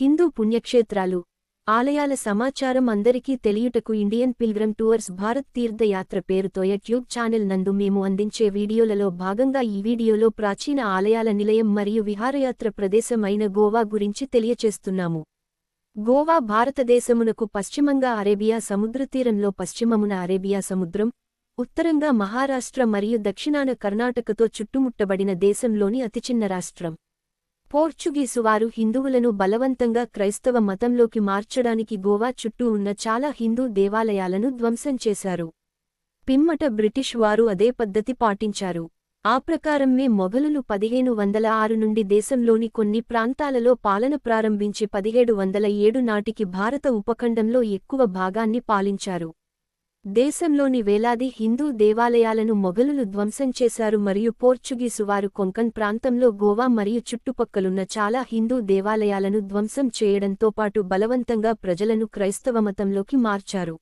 హిందూ పుణ్యక్షేత్రాలు. ఆలయాల సమాచారం అందరికీ తెలియుటకు ఇండియన్ పిల్గ్రమ్ టూర్స్ భారత్ తీర్థయాత్ర పేరుతో యూట్యూబ్ ఛానల్ నందు మేము అందించే వీడియోలలో భాగంగా ఈ వీడియోలో ప్రాచీన ఆలయాల నిలయం మరియు విహారయాత్ర ప్రదేశం అయిన గోవా గురించి తెలియచేస్తున్నాము. గోవా భారతదేశమునకు పశ్చిమంగా అరేబియా సముద్రతీరంలో పశ్చిమమున అరేబియా సముద్రం ఉత్తరంగా మహారాష్ట్ర మరియు దక్షిణాన కర్ణాటకతో చుట్టుముట్టబడిన దేశంలోని అతి చిన్న రాష్ట్రం. పోర్చుగీసు వారు హిందువులను బలవంతంగా క్రైస్తవ మతంలోకి మార్చడానికి గోవా చుట్టూ ఉన్న చాలా హిందూ దేవాలయాలను ధ్వంసం చేశారు. పిమ్మట బ్రిటిష్ వారు అదే పద్ధతి పాటించారు. ఆ ప్రకారమే మొఘలులు పదిహేను వందల ఆరు నుండి దేశంలోని కొన్ని ప్రాంతాలలో పాలన ప్రారంభించి పదిహేడు వందల ఏడు నాటికి భారత ఉపఖండంలో ఎక్కువ భాగాన్ని పాలించారు. దేశంలోని వేలాది హిందూ దేవాలయాలను మొఘలులు ధ్వంసం చేశారు మరియు పోర్చుగీసు వారు కొంకన్ ప్రాంతంలో గోవా మరియు చుట్టుపక్కలున్న చాలా హిందూ దేవాలయాలను ధ్వంసం చేయడంతో పాటు బలవంతంగా ప్రజలను క్రైస్తవ మతంలోకి మార్చారు.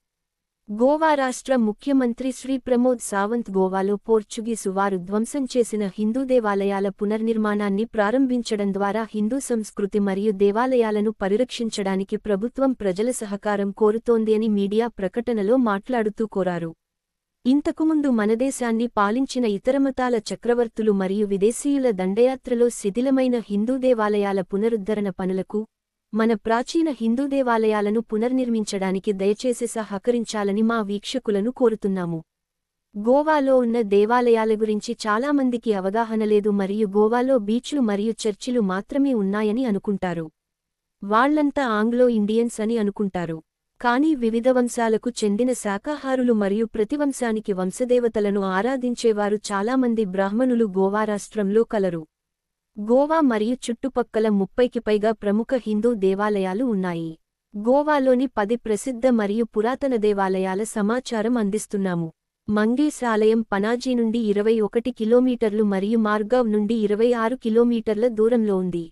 గోవా రాష్ట్ర ముఖ్యమంత్రి శ్రీ ప్రమోద్ సావంత్ గోవాలో పోర్చుగీసు వారు ధ్వంసం చేసిన హిందూ దేవాలయాల పునర్నిర్మాణాన్ని ప్రారంభించడం ద్వారా హిందూ సంస్కృతి మరియు దేవాలయాలను పరిరక్షించడానికి ప్రభుత్వం ప్రజల సహకారం కోరుతోంది అని మీడియా ప్రకటనలో మాట్లాడుతూ కోరారు. ఇంతకుముందు మనదేశాన్ని పాలించిన ఇతర మతాల చక్రవర్తులు మరియు విదేశీయుల దండయాత్రలో శిథిలమైన హిందూ దేవాలయాల పునరుద్ధరణ పనులకు మన ప్రాచీన హిందూ దేవాలయాలను పునర్నిర్మించడానికి దయచేసి సహకరించాలని మా వీక్షకులను కోరుతున్నాము. గోవాలో ఉన్న దేవాలయాల గురించి చాలామందికి అవగాహన లేదు మరియు గోవాలో బీచ్లు మరియు చర్చిలు మాత్రమే ఉన్నాయని అనుకుంటారు. వాళ్ళంతా ఆంగ్లో ఇండియన్స్ అని అనుకుంటారు. కానీ వివిధ వంశాలకు చెందిన శాకాహారులు మరియు ప్రతివంశానికి వంశదేవతలను ఆరాధించేవారు చాలామంది బ్రాహ్మణులు గోవా రాష్ట్రంలో కలరు. గోవా మరియు చుట్టుపక్కల ముప్పైకి పైగా ప్రముఖ హిందూ దేవాలయాలు ఉన్నాయి. గోవాలోని పది ప్రసిద్ధ మరియు పురాతన దేవాలయాల సమాచారం అందిస్తున్నాము. మంగేశ్ ఆలయం పనాజీ నుండి ఇరవై ఒకటి కిలోమీటర్లు మరియు మార్గావ్ నుండి ఇరవై ఆరు కిలోమీటర్ల దూరంలో ఉంది.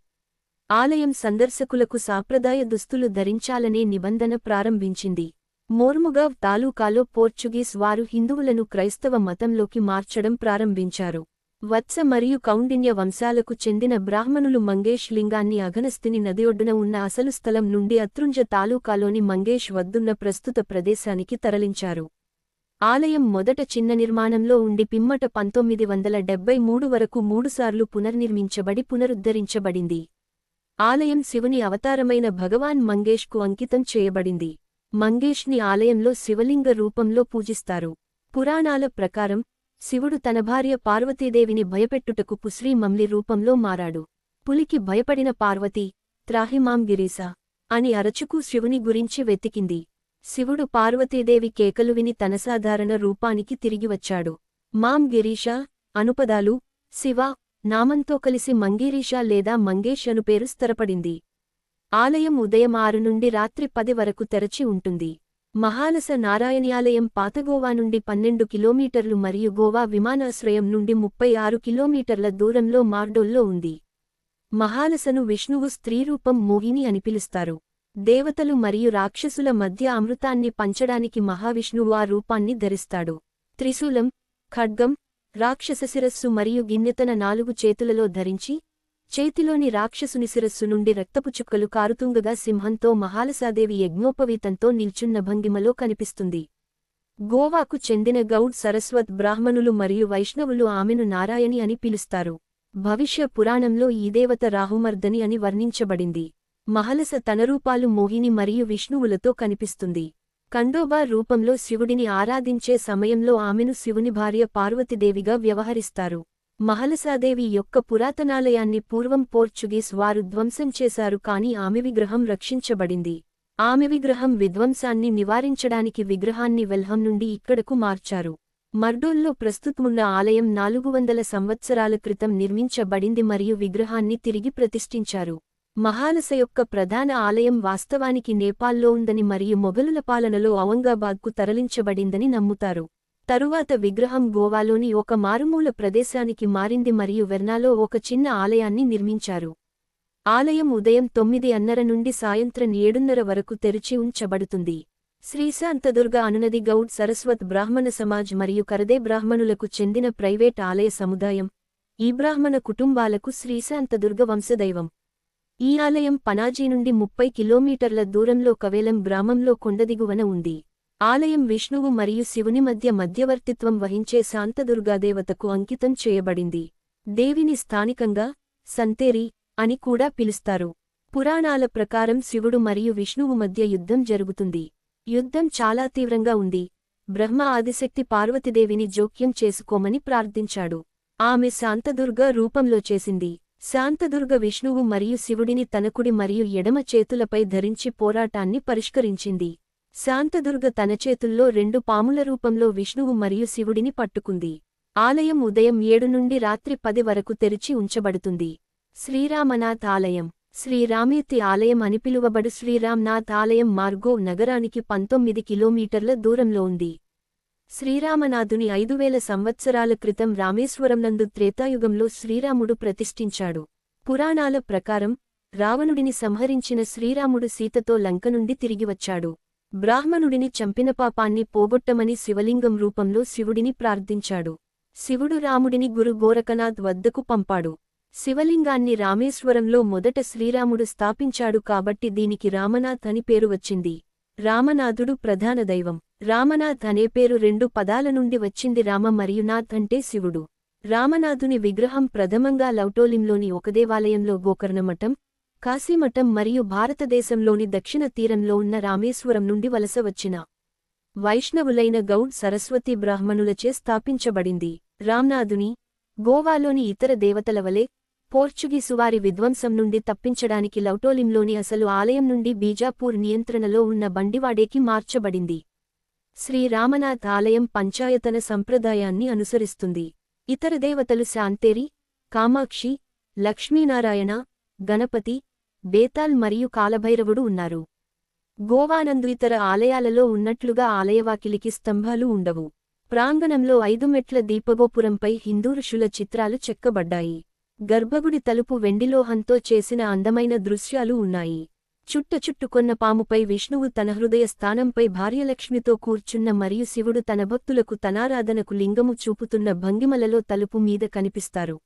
ఆలయం సందర్శకులకు సాంప్రదాయ దుస్తులు ధరించాలనే నిబంధన ప్రారంభించింది. మోర్ముగావ్ తాలూకాలో పోర్చుగీస్ వారు హిందువులను క్రైస్తవ మతంలోకి మార్చడం ప్రారంభించారు. వత్స మరియు కౌండిన్య వంశాలకు చెందిన బ్రాహ్మణులు మంగేష్ లింగాన్ని అఘనస్థిని నది ఒడ్డున ఉన్న అసలు స్థలం నుండి అత్రుంజ తాలూకాలోని మంగేష్ వద్దున్న ప్రస్తుత ప్రదేశానికి తరలించారు. ఆలయం మొదట చిన్న నిర్మాణంలో ఉండి పిమ్మట పంతొమ్మిది వందల డెబ్బై మూడు వరకు మూడుసార్లు పునర్నిర్మించబడి పునరుద్ధరించబడింది. ఆలయం శివుని అవతారమైన భగవాన్ మంగేష్కు అంకితం చేయబడింది. మంగేష్ని ఆలయంలో శివలింగ రూపంలో పూజిస్తారు. పురాణాల ప్రకారం శివుడు తన భార్య పార్వతీదేవిని భయపెట్టుటకు పుశ్రీ మమ్లి రూపంలో మారాడు. పులికి భయపడిన పార్వతి త్రాహిమాం గిరీసా అని అరచుకు శివుని గురించి వెతికింది. శివుడు పార్వతీదేవి కేకలు విని తన సాధారణ రూపానికి తిరిగివచ్చాడు మాం గిరీష అనుపదాలు శివ నామంతో కలిసి మంగీరీషా లేదా మంగేష్ అను పేరు స్థిరపడింది. ఆలయం ఉదయం ఆరు నుండి రాత్రి పది వరకు తెరచి ఉంటుంది. మహాలస నారాయణ్యాలయం పాతగోవా నుండి పన్నెండు కిలోమీటర్లు మరియు గోవా విమానాశ్రయం నుండి ముప్పై ఆరు కిలోమీటర్ల దూరంలో మార్డోల్లో ఉంది. మహాలసను విష్ణువు స్త్రీరూపం మోహిని అని పిలుస్తారు. దేవతలు మరియు రాక్షసుల మధ్య అమృతాన్ని పంచడానికి మహావిష్ణువు ఆ రూపాన్ని ధరిస్తాడు. త్రిశూలం ఖడ్గం రాక్షస శిరస్సు మరియు గిన్నెతన నాలుగు చేతులలో ధరించి చేతిలోని రాక్షసుని శిరస్సు నుండి రక్తపు చుక్కలు కారుతుంగగా సింహంతో మహాలసాదేవి యజ్ఞోపవీతంతో నిల్చున్న భంగిమలో కనిపిస్తుంది. గోవాకు చెందిన గౌడ్ సరస్వత్ బ్రాహ్మణులు మరియు వైష్ణవులు ఆమెను నారాయణి అని పిలుస్తారు. భవిష్య పురాణంలో ఈ దేవత రాహుమర్దని అని వర్ణించబడింది. మహలస తన రూపాలు మోహిని మరియు విష్ణువులతో కనిపిస్తుంది. కండోబా రూపంలో శివుడిని ఆరాధించే సమయంలో ఆమెను శివుని భార్య పార్వతీదేవిగా వ్యవహరిస్తారు. మహలసాదేవి యొక్క పురాతనాలయాన్ని పూర్వం పోర్చుగీస్ వారు ధ్వంసం చేశారు కాని ఆమె విగ్రహం రక్షించబడింది. ఆమె విగ్రహం విధ్వంసాన్ని నివారించడానికి విగ్రహాన్ని వెల్హం నుండి ఇక్కడకు మార్చారు. మర్డోల్లో ప్రస్తుతమున్న ఆలయం నాలుగు వందల సంవత్సరాల క్రితం నిర్మించబడింది మరియు విగ్రహాన్ని తిరిగి ప్రతిష్ఠించారు. మహాలస యొక్క ప్రధాన ఆలయం వాస్తవానికి నేపాల్లో ఉందని మరియు మొఘలుల పాలనలో ఔరంగాబాద్కు తరలించబడిందని నమ్ముతారు. తరువాత విగ్రహం గోవాలోని ఒక మారుమూల ప్రదేశానికి మారింది మరియు వెర్నాలో ఒక చిన్న ఆలయాన్ని నిర్మించారు. ఆలయం ఉదయం తొమ్మిది అన్నర నుండి సాయంత్రం ఏడున్నర వరకు తెరిచి ఉంచబడుతుంది. శ్రీశాంతదుర్గ అనునది గౌడ్ సరస్వత్ బ్రాహ్మణ సమాజ్ మరియు కరదే బ్రాహ్మణులకు చెందిన ప్రైవేట్ ఆలయ సముదాయం. ఈ బ్రాహ్మణ కుటుంబాలకు శ్రీశాంతదుర్గ వంశదైవం. ఈ ఆలయం పనాజీ నుండి ముప్పై కిలోమీటర్ల దూరంలో కవేలం గ్రామంలో కొండదిగువన ఉంది. ఆలయం విష్ణువు మరియు శివుని మధ్య మధ్యవర్తిత్వం వహించే శాంతదుర్గాదేవతకు అంకితం చేయబడింది. దేవిని స్థానికంగా సంతేరి అని కూడా పిలుస్తారు. పురాణాల ప్రకారం శివుడు మరియు విష్ణువు మధ్య యుద్ధం జరుగుతుంది. యుద్ధం చాలా తీవ్రంగా ఉంది. బ్రహ్మ ఆదిశక్తి పార్వతిదేవిని జోక్యం చేసుకోమని ప్రార్థించాడు. ఆమె శాంతదుర్గ రూపంలో చేసింది. శాంతదుర్గ విష్ణువు మరియు శివుడిని తనకుడి మరియు ఎడమ చేతులపై ధరించి పోరాటాన్ని పరిష్కరించింది. శాంతదుర్గ తన చేతుల్లో రెండు పాముల రూపంలో విష్ణువు మరియు శివుడిని పట్టుకుంది. ఆలయం ఉదయం ఏడు నుండి రాత్రి పది వరకు తెరిచి ఉంచబడుతుంది. శ్రీరామనాథ్ ఆలయం. శ్రీరామీర్తి ఆలయం అని పిలువబడు శ్రీరామ్నాథ్ ఆలయం మార్గో నగరానికి పంతొమ్మిది కిలోమీటర్ల దూరంలో ఉంది. శ్రీరామనాథుని ఐదువేల సంవత్సరాల క్రితం రామేశ్వరంనందు త్రేతాయుగంలో శ్రీరాముడు ప్రతిష్ఠించాడు. పురాణాల ప్రకారం రావణుడిని సంహరించిన శ్రీరాముడు సీతతో లంక నుండి తిరిగివచ్చాడు బ్రాహ్మణుడిని చంపిన పాపాన్ని పోగొట్టమని శివలింగం రూపంలో శివుడిని ప్రార్థించాడు. శివుడు రాముడిని గురు గోరఖనాథ్ వద్దకు పంపాడు. శివలింగాన్ని రామేశ్వరంలో మొదట శ్రీరాముడు స్థాపించాడు కాబట్టి దీనికి రామనాథ్ అని పేరు వచ్చింది. రామనాథుడు ప్రధాన దైవం. రామనాథ్ అనే పేరు రెండు పదాల నుండి వచ్చింది రామ మరియు నాథ్ అంటే శివుడు. రామనాథుని విగ్రహం ప్రథమంగా లౌటోలింలోని ఒక దేవాలయంలో గోకర్ణమఠం కాశీమఠం మరియు భారతదేశంలోని దక్షిణ తీరంలో ఉన్న రామేశ్వరం నుండి వలస వచ్చిన వైష్ణవులైన గౌడ్ సరస్వతి బ్రాహ్మణులచే స్థాపించబడింది. రామ్నాథుని గోవాలోని ఇతర దేవతల వలె పోర్చుగీసువారి విధ్వంసం నుండి తప్పించడానికి లౌటోలింలోని అసలు ఆలయం నుండి బీజాపూర్ నియంత్రణలో ఉన్న బండివాడేకి మార్చబడింది. శ్రీరామనాథ్ ఆలయం పంచాయతన సంప్రదాయాన్ని అనుసరిస్తుంది. ఇతర దేవతలు శాంతేరి కామాక్షి లక్ష్మీనారాయణ గణపతి బేతాల్ మరియు కాలభైరవుడు ఉన్నారు. గోవానందు ఇతర ఆలయాలలో ఉన్నట్లుగా ఆలయవాకిలికి స్తంభాలు ఉండవు. ప్రాంగణంలో ఐదు మెట్ల దీపగోపురంపై హిందూ ఋషుల చిత్రాలు చెక్కబడ్డాయి. గర్భగుడి తలుపు వెండిలోహంతో చేసిన అందమైన దృశ్యాలు ఉన్నాయి. చుట్టచుట్టుకొన్న పాముపై విష్ణువు తన హృదయ స్థానంపై భార్యలక్ష్మితో కూర్చున్న మరియు శివుడు తన భక్తులకు తనారాధనకు లింగము చూపుతున్న భంగిమలలో తలుపు మీద కనిపిస్తారు.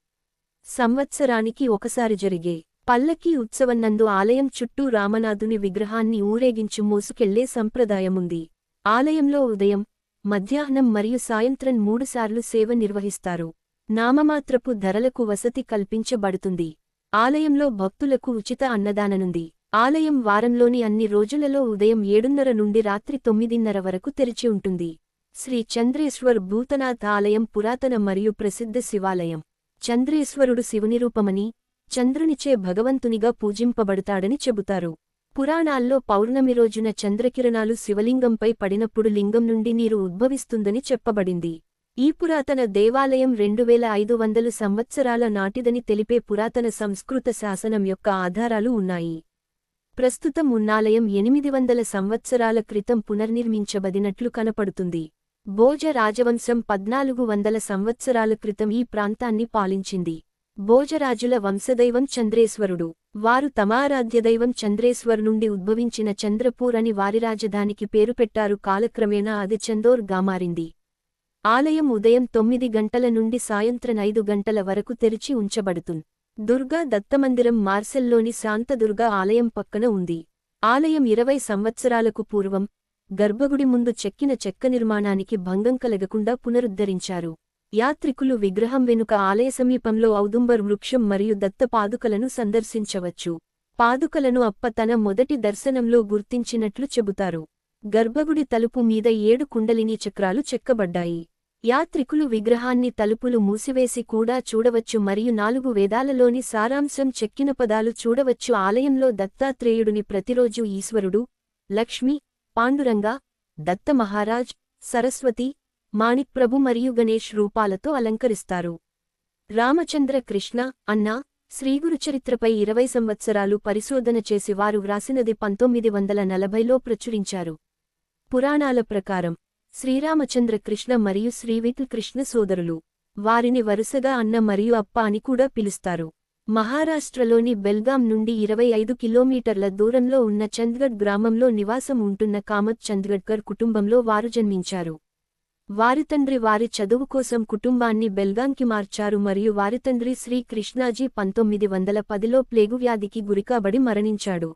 సంవత్సరానికి ఒకసారి జరిగే పల్లకీ ఉత్సవన్నందు ఆలయం చుట్టూ రామనాథుని విగ్రహాన్ని ఊరేగించు మోసుకెళ్ళే సంప్రదాయముంది. ఆలయంలో ఉదయం మధ్యాహ్నం మరియు సాయంత్రం మూడుసార్లు సేవ నిర్వహిస్తారు. నామమాత్రపు ధరలకు వసతి కల్పించబడుతుంది. ఆలయంలో భక్తులకు ఉచిత అన్నదాననుంది. ఆలయం వారంలోని అన్ని రోజులలో ఉదయం ఏడున్నర నుండి రాత్రి తొమ్మిదిన్నర వరకు తెరిచి ఉంటుంది. శ్రీ చంద్రేశ్వర్ భూతనాథ్ ఆలయం పురాతన మరియు ప్రసిద్ధ శివాలయం. చంద్రేశ్వరుడు శివనిరూపమని చంద్రునిచే భగవంతునిగా పూజింపబడతాడని చెబుతారు. పురాణాల్లో పౌర్ణమి రోజున చంద్రకిరణాలు శివలింగంపై పడినప్పుడు లింగం నుండి నీరు ఉద్భవిస్తుందని చెప్పబడింది. ఈ పురాతన దేవాలయం రెండు వేల ఐదు వందలు సంవత్సరాల నాటిదని తెలిపే పురాతన సంస్కృత శాసనం యొక్క ఆధారాలు ఉన్నాయి. ప్రస్తుతం ఉన్నాలయం ఎనిమిది వందల సంవత్సరాల క్రితం పునర్నిర్మించబడినట్లు కనపడుతుంది. భోజ రాజవంశం పద్నాలుగు వందల సంవత్సరాల క్రితం ఈ ప్రాంతాన్ని పాలించింది. భోజరాజుల వంశదైవం చంద్రేశ్వరుడు. వారు తమారాధ్యదైవం చంద్రేశ్వర్ నుండి ఉద్భవించిన చంద్రపూర్ అని వారి రాజధానికి పేరు పెట్టారు. కాలక్రమేణా అది చందోర్గా మారింది. ఆలయం ఉదయం తొమ్మిది గంటల నుండి సాయంత్రం ఐదు గంటల వరకు తెరిచి ఉంచబడుతుంది. దుర్గా దత్తమందిరం మార్సెల్లోని శాంతదుర్గా ఆలయం పక్కన ఉంది. ఆలయం ఇరవై సంవత్సరాలకు పూర్వం గర్భగుడి ముందు చెక్కిన చెక్క నిర్మాణానికి భంగం కలగకుండా పునరుద్ధరించారు. యాత్రికులు విగ్రహం వెనుక ఆలయ సమీపంలో ఔదుంబర్ వృక్షం మరియు దత్త పాదుకలను సందర్శించవచ్చు. పాదుకలను అప్ప తన మొదటి దర్శనంలో గుర్తించినట్లు చెబుతారు. గర్భగుడి తలుపు మీద ఏడు కుండలిని చక్రాలు చెక్కబడ్డాయి. యాత్రికులు విగ్రహాన్ని తలుపులు మూసివేసి కూడా చూడవచ్చు మరియు నాలుగు వేదాలలోని సారాంశం చెక్కిన పదాలు చూడవచ్చు. ఆలయంలో దత్తాత్రేయుడిని ప్రతిరోజు ఈశ్వరుడు లక్ష్మి పాండురంగ దత్త మహారాజ్ సరస్వతి మాణిక్ప్రభు మరియు గణేష్ రూపాలతో అలంకరిస్తారు. రామచంద్ర కృష్ణ అన్నా శ్రీగురుచరిత్రపై ఇరవై సంవత్సరాలు పరిశోధన చేసి వారు వ్రాసినది పంతొమ్మిది వందల నలభైలో ప్రచురించారు. పురాణాల ప్రకారం శ్రీరామచంద్ర కృష్ణ మరియు శ్రీవిత్ కృష్ణ సోదరులు వారిని వరుసగా అన్న మరియు అప్ప అని కూడా పిలుస్తారు. మహారాష్ట్రలోని బెల్గాం నుండి ఇరవై ఐదు కిలోమీటర్ల దూరంలో ఉన్న చంద్గఢ్ గ్రామంలో నివాసం ఉంటున్న కామత్ చంద్గడ్కర్ కుటుంబంలో వారు జన్మించారు. వారి తండ్రి వారి చదువు కోసం కుటుంబాన్ని బెల్గాంకి మార్చారు మరియు వారి తండ్రి శ్రీ కృష్ణాజీ పంతొమ్మిది వందల పదిలో ప్లేగు వ్యాధికి గురికాబడి మరణించాడు.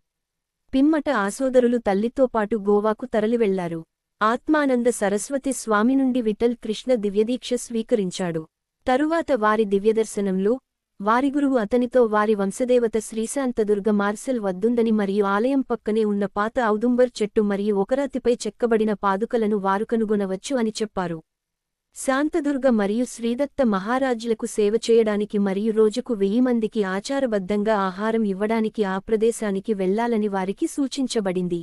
పిమ్మట ఆసోదరులు తల్లితో పాటు గోవాకు తరలివెళ్ళారు. ఆత్మానంద సరస్వతి స్వామి నుండి విఠల్ కృష్ణ దివ్యదీక్ష స్వీకరించాడు. తరువాత వారి దివ్యదర్శనంలో వారి గురువు అతనితో వారి వంశదేవత శ్రీశాంతదుర్గ మార్సెల్ వద్దుందని మరియు ఆలయం పక్కనే ఉన్న పాత ఔదుంబర్ చెట్టు మరియు ఒకరాతిపై చెక్కబడిన పాదుకలను వారు కనుగొనవచ్చు అని చెప్పారు. శాంతదుర్గ మరియు శ్రీదత్త మహారాజులకు సేవ చేయడానికి మరియు రోజుకు వెయ్యి మందికి ఆచారబద్ధంగా ఆహారం ఇవ్వడానికి ఆ ప్రదేశానికి వెళ్ళాలని వారికి సూచించబడింది.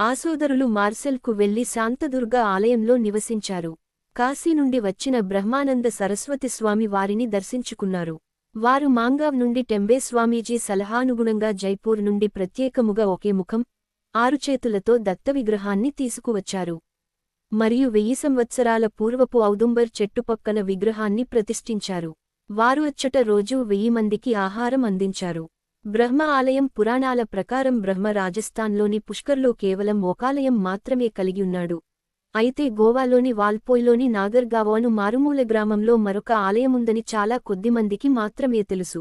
ఆసోదరులు మార్సెల్కు వెళ్ళి శాంతదుర్గ ఆలయంలో నివసించారు. కాశీ నుండి వచ్చిన బ్రహ్మానంద సరస్వతి స్వామి వారిని దర్శించుకున్నారు. వారు మాంగావ్ నుండి టెంబే స్వామీజీ సలహానుగుణంగా జైపూర్ నుండి ప్రత్యేకముగా ఒకే ముఖం ఆరుచేతులతో దత్త విగ్రహాన్ని తీసుకువచ్చారు. మరియు వెయ్యి సంవత్సరాల పూర్వపు ఔదుంబర్ చెట్టుపక్కల విగ్రహాన్ని ప్రతిష్ఠించారు. వారు అచ్చట రోజూ వెయ్యి మందికి ఆహారం అందించారు. బ్రహ్మ ఆలయం పురాణాల ప్రకారం బ్రహ్మ రాజస్థాన్లోని పుష్కర్లో కేవలం ఒకాలయం మాత్రమే కలిగియున్నాడు అయితే గోవాలోని వాల్పోయ్లోని నాగర్గావోను మారుమూల గ్రామంలో మరొక ఆలయముందని చాలా కొద్దిమందికి మాత్రమే తెలుసు.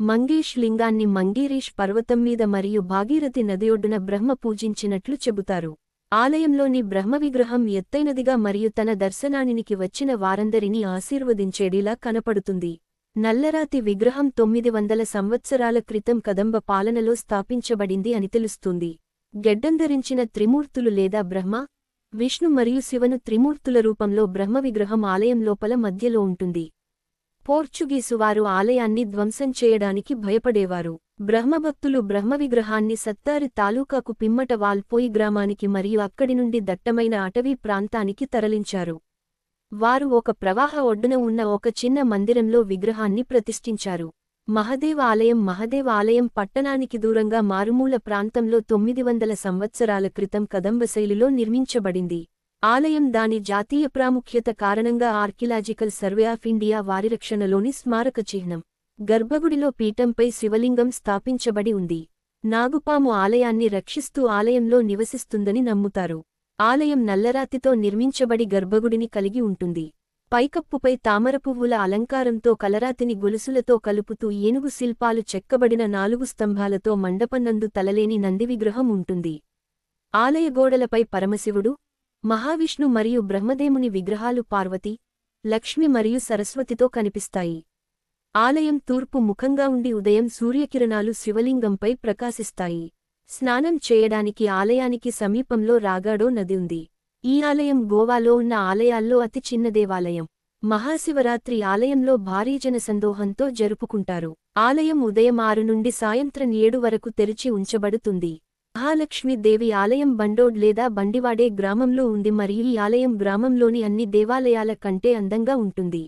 మంగేష్ లింగాన్ని మంగీరీష్ పర్వతం మీద మరియు భాగీరథి నదియొడ్డున బ్రహ్మ పూజించినట్లు చెబుతారు. ఆలయంలోని బ్రహ్మ విగ్రహం ఎత్తైనదిగా మరియు తన దర్శనానికి వచ్చిన వారందరినీ ఆశీర్వదించేడిలా కనపడుతుంది. నల్లరాతి విగ్రహం తొమ్మిది వందల సంవత్సరాల క్రితం కదంబ పాలనలో స్థాపించబడింది అని తెలుస్తుంది. గెడ్డంధరించిన త్రిమూర్తులు లేదా బ్రహ్మ విష్ణు మరియు శివను త్రిమూర్తుల రూపంలో బ్రహ్మ విగ్రహం ఆలయం లోపల మధ్యలో ఉంటుంది. పోర్చుగీసు వారు ఆలయాన్ని ధ్వంసం చేయడానికి భయపడేవారు. బ్రహ్మభక్తులు బ్రహ్మ విగ్రహాన్ని సత్తారి తాలూకాకు పిమ్మట వాల్పోయి గ్రామానికి మరియు అక్కడి నుండి దట్టమైన అటవీ ప్రాంతానికి తరలించారు. వారు ఒక ప్రవాహ ఒడ్డున ఉన్న ఒక చిన్న మందిరంలో విగ్రహాన్ని ప్రతిష్ఠించారు. మహదేవ ఆలయం మహదేవ ఆలయం పట్టణానికి దూరంగా మారుమూల ప్రాంతంలో తొమ్మిది వందల సంవత్సరాల క్రితం కదంబశైలిలో నిర్మించబడింది. ఆలయం దాని జాతీయ ప్రాముఖ్యత కారణంగా ఆర్కిలాజికల్ సర్వే ఆఫ్ ఇండియా వారిరక్షణలోని స్మారక చిహ్నం. గర్భగుడిలో పీఠంపై శివలింగం స్థాపించబడి ఉంది. నాగుపాము ఆలయాన్ని రక్షిస్తూ ఆలయంలో నివసిస్తుందని నమ్ముతారు. ఆలయం నల్లరాతితో నిర్మించబడి గర్భగుడిని కలిగి ఉంటుంది. పైకప్పుపై తామరపువ్వుల అలంకారంతో కలరాతిని గొలుసులతో కలుపుతూ ఏనుగు శిల్పాలు చెక్కబడిన నాలుగు స్తంభాలతో మండపన్నందు తలలేని నంది విగ్రహం ఉంటుంది. ఆలయ గోడలపై పరమశివుడు మహావిష్ణు మరియు బ్రహ్మదేముని విగ్రహాలు పార్వతి లక్ష్మి మరియు సరస్వతితో కనిపిస్తాయి. ఆలయం తూర్పు ముఖంగా ఉండి ఉదయం సూర్యకిరణాలు శివలింగంపై ప్రకాశిస్తాయి. స్నానం చేయడానికి ఆలయానికి సమీపంలో రాగాడో నది ఉంది. ఈ ఆలయం గోవాలో ఉన్న ఆలయాల్లో అతి చిన్న దేవాలయం. మహాశివరాత్రి ఆలయంలో భారీ జనసందోహంతో జరుపుకుంటారు. ఆలయం ఉదయం ఆరు నుండి సాయంత్రం ఏడు వరకు తెరిచి ఉంచబడుతుంది. మహాలక్ష్మి దేవి ఆలయం బండోడ్ లేదా బండివాడే గ్రామంలో ఉంది మరియు ఈ ఆలయం గ్రామంలోని అన్ని దేవాలయాల కంటే అందంగా ఉంటుంది.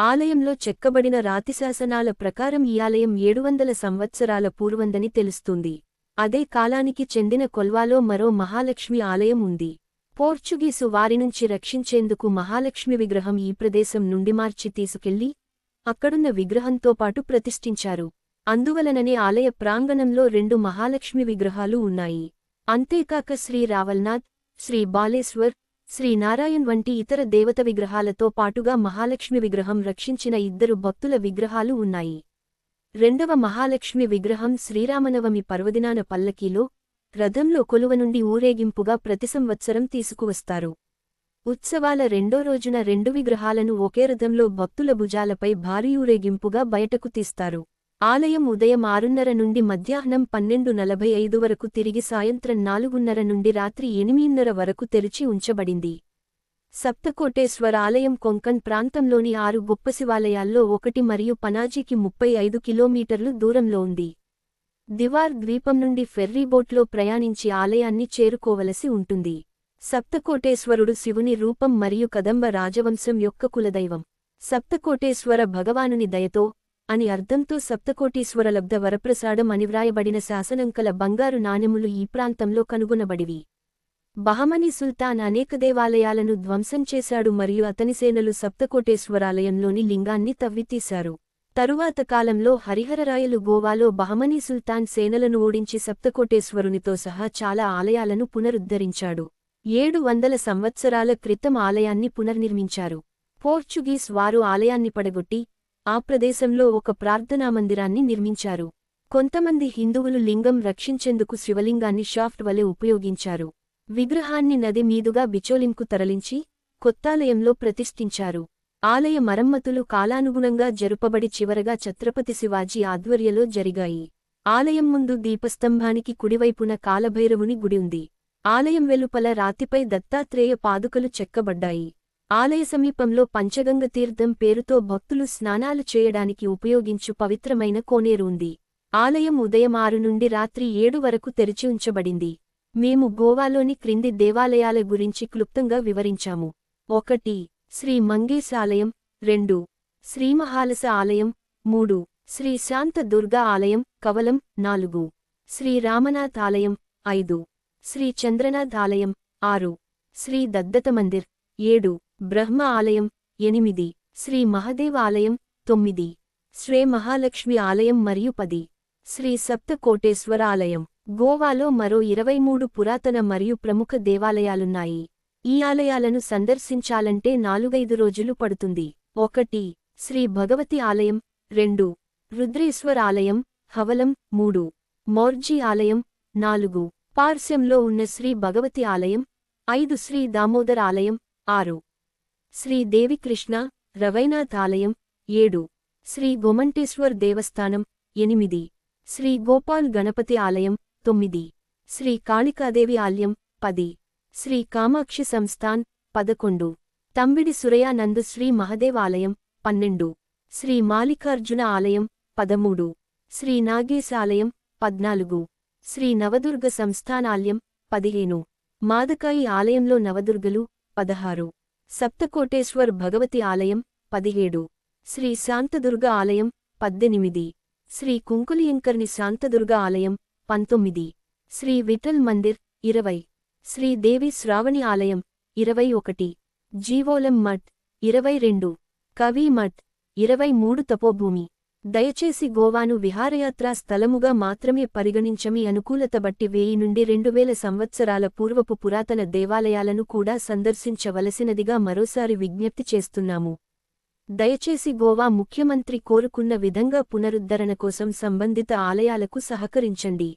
ఆలయంలో చెక్కబడిన రాతిశాసనాల ప్రకారం ఈ ఆలయం ఏడు వందల సంవత్సరాల పూర్వందని తెలుస్తుంది. అదే కాలానికి చెందిన కొల్వాలో మరో మహాలక్ష్మి ఆలయం ఉంది. పోర్చుగీసు వారి నుంచి రక్షించేందుకు మహాలక్ష్మి విగ్రహం ఈ ప్రదేశం నుండి మార్చి తీసుకెళ్ళి అక్కడున్న విగ్రహంతో పాటు ప్రతిష్ఠించారు. అందువలననే ఆలయ ప్రాంగణంలో రెండు మహాలక్ష్మి విగ్రహాలు ఉన్నాయి. అంతేకాక శ్రీ రావల్నాథ్ శ్రీ బాలేశ్వర్ శ్రీ నారాయణ్ వంటి ఇతర దేవత విగ్రహాలతో పాటుగా మహాలక్ష్మి విగ్రహం రక్షించిన ఇద్దరు భక్తుల విగ్రహాలు ఉన్నాయి. రెండవ మహాలక్ష్మి విగ్రహం శ్రీరామనవమి పర్వదినాన పల్లకీలో రథంలో కొలువ నుండి ఊరేగింపుగా ప్రతి సంవత్సరం తీసుకువస్తారు. ఉత్సవాల రెండో రోజున రెండు విగ్రహాలను ఒకే రథంలో భక్తుల భుజాలపై భారీ ఊరేగింపుగా బయటకు తీస్తారు. ఆలయం ఉదయం ఆరున్నర నుండి మధ్యాహ్నం పన్నెండు నలభై ఐదు వరకు తిరిగి సాయంత్రం నాలుగున్నర నుండి రాత్రి ఎనిమిదిన్నర వరకు తెరిచి ఉంచబడింది. సప్తకోటేశ్వర ఆలయం కొంకన్ ప్రాంతంలోని ఆరు గొప్ప శివాలయాల్లో ఒకటి మరియు పనాజీకి ముప్పై ఐదు కిలోమీటర్లు దూరంలో ఉంది. దివార్ ద్వీపం నుండి ఫెర్రీబోట్లో ప్రయాణించి ఆలయాన్ని చేరుకోవలసి ఉంటుంది. సప్తకోటేశ్వరుడు శివుని రూపం మరియు కదంబ రాజవంశం యొక్క కులదైవం. సప్తకోటేశ్వర భగవానుని దయతో అని అర్థంతో సప్తకోటీశ్వర లబ్ధ వరప్రసాదం అని వ్రాయబడిన శాసనంకల బంగారు నాణెములు ఈ ప్రాంతంలో కనుగొనబడివి. బహమని సుల్తాన్ అనేక దేవాలయాలను ధ్వంసం చేశాడు మరియు అతని సేనలు సప్తకోటేశ్వరాలయంలోని లింగాన్ని తవ్వితీశారు. తరువాత కాలంలో హరిహరరాయలు గోవాలో బహమనీ సుల్తాన్ సేనలను ఓడించి సప్తకోటేశ్వరునితో సహా చాలా ఆలయాలను పునరుద్ధరించాడు. ఏడు వందల సంవత్సరాల క్రితం ఆలయాన్ని పునర్నిర్మించారు. పోర్చుగీస్ వారు ఆలయాన్ని పడగొట్టి ఆ ప్రదేశంలో ఒక ప్రార్థనా మందిరాన్ని నిర్మించారు. కొంతమంది హిందువులు లింగం రక్షించేందుకు శివలింగాన్ని షాఫ్ట్ వలె ఉపయోగించారు. విగ్రహాన్ని నది మీదుగా బిచోలింకు తరలించి కొత్తాలయంలో ప్రతిష్ఠించారు. ఆలయ మరమ్మతులు కాలానుగుణంగా జరుపబడి చివరగా ఛత్రపతి శివాజీ ఆధ్వర్యలో జరిగాయి. ఆలయం ముందు దీపస్తంభానికి కుడివైపున కాలభైరవుని గుడి ఉంది. ఆలయం వెలుపల రాతిపై దత్తాత్రేయ పాదుకలు చెక్కబడ్డాయి. ఆలయ సమీపంలో పంచగంగ తీర్థం పేరుతో భక్తులు స్నానాలు చేయడానికి ఉపయోగించు పవిత్రమైన కోనేరు ఉంది. ఆలయం ఉదయం ఆరు నుండి రాత్రి ఏడు వరకు తెరిచి ఉంచబడింది. మేము గోవాలోని క్రింది దేవాలయాల గురించి క్లుప్తంగా వివరించాము. ఒకటి శ్రీ మంగేశ ఆలయం రెండు శ్రీమహాలస ఆలయం మూడు శ్రీ శాంత దుర్గా ఆలయం కవలం నాలుగు శ్రీ రామనాథ్ ఆలయం ఐదు శ్రీ చంద్రనాథ్ ఆలయం ఆరు శ్రీ దద్దత మందిర్ ఏడు బ్రహ్మ ఆలయం ఎనిమిది శ్రీ మహదేవ ఆలయం తొమ్మిది శ్రీ మహాలక్ష్మి ఆలయం మరియు పది శ్రీ సప్త కోటేశ్వర ఆలయం గోవాలో మరో ఇరవై మూడు పురాతన మరియు ప్రముఖ దేవాలయాలున్నాయి. ఈ ఆలయాలను సందర్శించాలంటే నాలుగైదు రోజులు పడుతుంది. ఒకటి శ్రీ భగవతి ఆలయం. రెండు రుద్రేశ్వర్ ఆలయం. హవలం. మూడు మోర్జీ ఆలయం. నాలుగు పార్శ్యంలో ఉన్న శ్రీ భగవతి ఆలయం. ఐదు శ్రీ దామోదర్ ఆలయం. ఆరు శ్రీ దేవికృష్ణ రవైనాథ్ ఆలయం. ఏడు శ్రీ గోమంటేశ్వర్ దేవస్థానం. ఎనిమిది శ్రీ గోపాల్ గణపతి ఆలయం. తొమ్మిది శ్రీ కాళికాదేవి ఆలయం. పది శ్రీ కామాక్షి సంస్థాన్ పదకొండు. తంబిడి సురయానందు శ్రీ మహదేవాలయం పన్నెండు. శ్రీ మాలికార్జున ఆలయం పదమూడు. శ్రీ నాగేశాలయం పద్నాలుగు. శ్రీ నవదుర్గ సంస్థానాలయం పదిహేను. మాదకాయి ఆలయంలో నవదుర్గలు పదహారు. సప్తకోటేశ్వర్ భగవతి ఆలయం పదిహేడు. శ్రీ శాంతదుర్గ ఆలయం పద్దెనిమిది. శ్రీ కుంకులియంకర్ని శాంతదుర్గ ఆలయం పంతొమ్మిది. శ్రీ విఠల్ మందిర్ ఇరవై. శ్రీదేవి శ్రావణి ఆలయం ఇరవై ఒకటి. జీవోలం మఠ్ ఇరవై రెండు. కవి మఠ్ ఇరవై మూడు తపోభూమి. దయచేసి గోవాను విహారయాత్రా స్థలముగా మాత్రమే పరిగణించమి అనుకూలత బట్టి వేయి నుండి రెండు వేల సంవత్సరాల పూర్వపు పురాతన దేవాలయాలను కూడా సందర్శించవలసినదిగా మరోసారి విజ్ఞప్తి చేస్తున్నాము. దయచేసి గోవా ముఖ్యమంత్రి కోరుకున్న విధంగా పునరుద్ధరణ కోసం సంబంధిత ఆలయాలకు సహకరించండి.